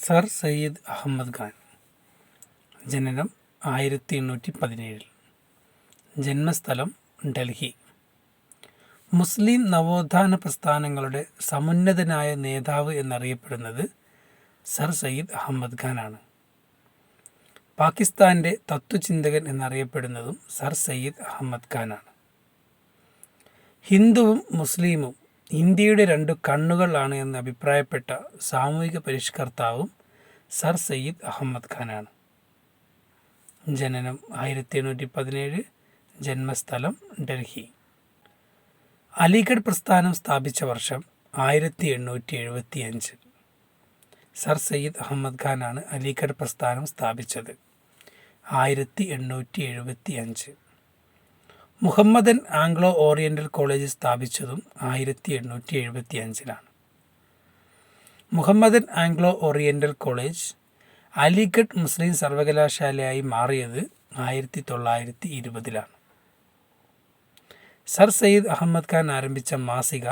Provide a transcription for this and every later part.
Sir Syed Ahmad Khan. ജനനം ആയിരത്തി എണ്ണൂറ്റി പതിനേഴിൽ ജന്മസ്ഥലം ഡൽഹി. മുസ്ലിം നവോത്ഥാന പ്രസ്ഥാനങ്ങളുടെ സമുന്നതനായ നേതാവ് എന്നറിയപ്പെടുന്നത് സർ സയ്യിദ് അഹമ്മദ് ഖാനാണ് പാകിസ്ഥാന്റെ തത്വചിന്തകൻ എന്നറിയപ്പെടുന്നതും സർ സയ്യിദ് അഹമ്മദ് ഖാനാണ് ഹിന്ദുവും മുസ്ലിമും ഇന്ത്യയുടെ രണ്ട് കണ്ണുകളാണ് എന്ന് അഭിപ്രായപ്പെട്ട സാമൂഹിക പരിഷ്കർത്താവും സർ സയ്യിദ് അഹമ്മദ് ഖാനാണ്. ജനനം ആയിരത്തി എണ്ണൂറ്റി പതിനേഴ് ജന്മസ്ഥലം ഡൽഹി. അലിഗഡ് പ്രസ്ഥാനം സ്ഥാപിച്ച വർഷം ആയിരത്തി എണ്ണൂറ്റി എഴുപത്തി അഞ്ച് സർ സയ്യിദ് അഹമ്മദ് ഖാനാണ് അലിഗഡ് പ്രസ്ഥാനം സ്ഥാപിച്ചത്. ആയിരത്തി എണ്ണൂറ്റി എഴുപത്തി അഞ്ച് മുഹമ്മദൻ ആംഗ്ലോ ഓറിയന്റൽ കോളേജ് സ്ഥാപിച്ചതും ആയിരത്തി എണ്ണൂറ്റി എഴുപത്തി അഞ്ചിലാണ് Mohammedan Anglo Oriental College Aligarh Muslim സർവകലാശാലയായി മാറിയത് ആയിരത്തി തൊള്ളായിരത്തി ഇരുപതിലാണ് സർ സയ്യിദ് അഹമ്മദ് ഖാൻ ആരംഭിച്ച മാസിക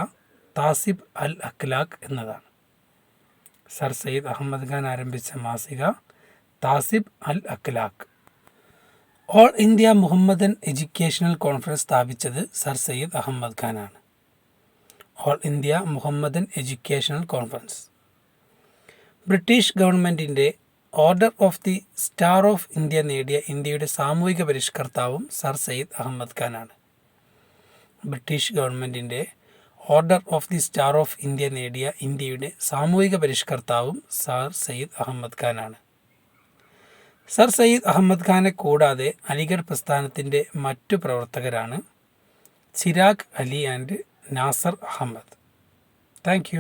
താസിബ് അൽ അഖ്ലാഖ് എന്നതാണ്. സർ സയ്യിദ് അഹമ്മദ് ഖാൻ ആരംഭിച്ച മാസിക Tahzib al Akhlaq. All India Mohammedan Educational Conference സ്ഥാപിച്ചത് sir Syed Ahmad ഖാനാണ്. All India Mohammedan Educational Conference. British ഗവൺമെന്റിന്റെ Order of the Star of India നേടിയ ഇന്ത്യയുടെ സാമൂഹിക പരിഷ്കർത്താവും സർ സയ്യിദ് അഹമ്മദ് ഖാനാണ്. ബ്രിട്ടീഷ് ഗവൺമെന്റിന്റെ Order of the Star of India നേടിയ ഇന്ത്യയുടെ സാമൂഹിക പരിഷ്കർത്താവും സർ സയ്യിദ് അഹമ്മദ് ഖാനാണ്. സർ സയ്യിദ് അഹമ്മദ് ഖാനെ കൂടാതെ അലിഗഡ് പ്രസ്ഥാനത്തിന്റെ മറ്റു പ്രവർത്തകരാണ് ചിരാഗ് അലി ആൻഡ് നാസർ അഹമ്മദ്. താങ്ക്